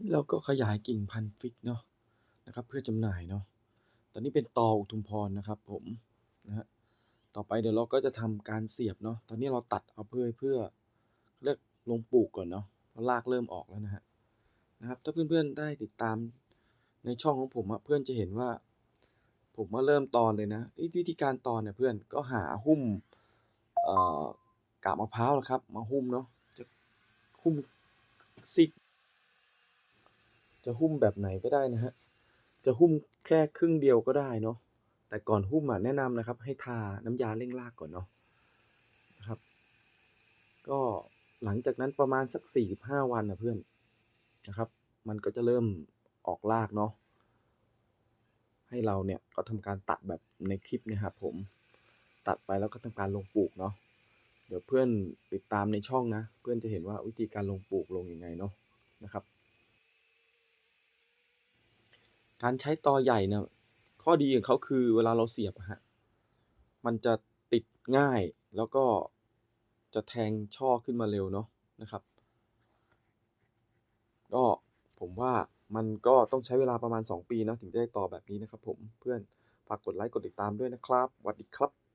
นี่เราก็ขยายกิ่งพันธุ์ฟิกเนาะนะครับ เพื่อจำหน่ายเนาะตอนนี้เป็นตออุทุมพรนะครับ ผมนะฮะต่อไปเดี๋ยวเราก็จะทำการเสียบเนาะตอนนี้เราตัดเอาเพื่อเพื่อเลือกลงปลูกก่อนเนาะเพราะรากเริ่มออกแล้วนะฮะนะครับ ถ้าเพื่อนๆได้ติดตามในช่องของผมอะเพื่อนจะเห็นว่า ผมมาเริ่มตอนเลยนะวิธีการตอนเนี่ยเพื่อนก็หาหุ้มกาบมะพร้าวนะครับ มาหุ้มเนาะจะหุ้มซิก จะหุ้มแบบไหนก็ได้นะฮะ จะหุ้มแค่ครึ่งเดียวก็ได้เนาะ แต่ก่อนหุ้มอะแนะนำนะครับ ให้ทาน้ำยาเร่งรากก่อนเนาะนะครับ ก็หลังจากนั้นประมาณสัก 45 วันนะเพื่อนนะครับ มันก็จะเริ่มออกรากเนาะ ให้เราเนี่ยก็ทำการตัดแบบในคลิปเนะครับผม ตัดไปแล้วก็ทำการลงปลูกเนาะ เดี๋ยวเพื่อนติดตามในช่องนะ เพื่อนจะเห็นว่าวิธีการลงปลูกลงยังไงเนาะนะครับ การใช้ตอใหญ่เนี่ยข้อดีของเขาคือเวลาเราเสียบฮะมันจะติดง่ายแล้วก็จะแทงช่อขึ้นมาเร็วเนาะนะครับ ก็ผมว่ามันก็ต้องใช้เวลาประมาณ 2 ปีนะถึงจะได้ต่อแบบนี้นะครับผมเพื่อนฝากกดไลค์กดติดตามด้วยนะครับสวัสดีครับ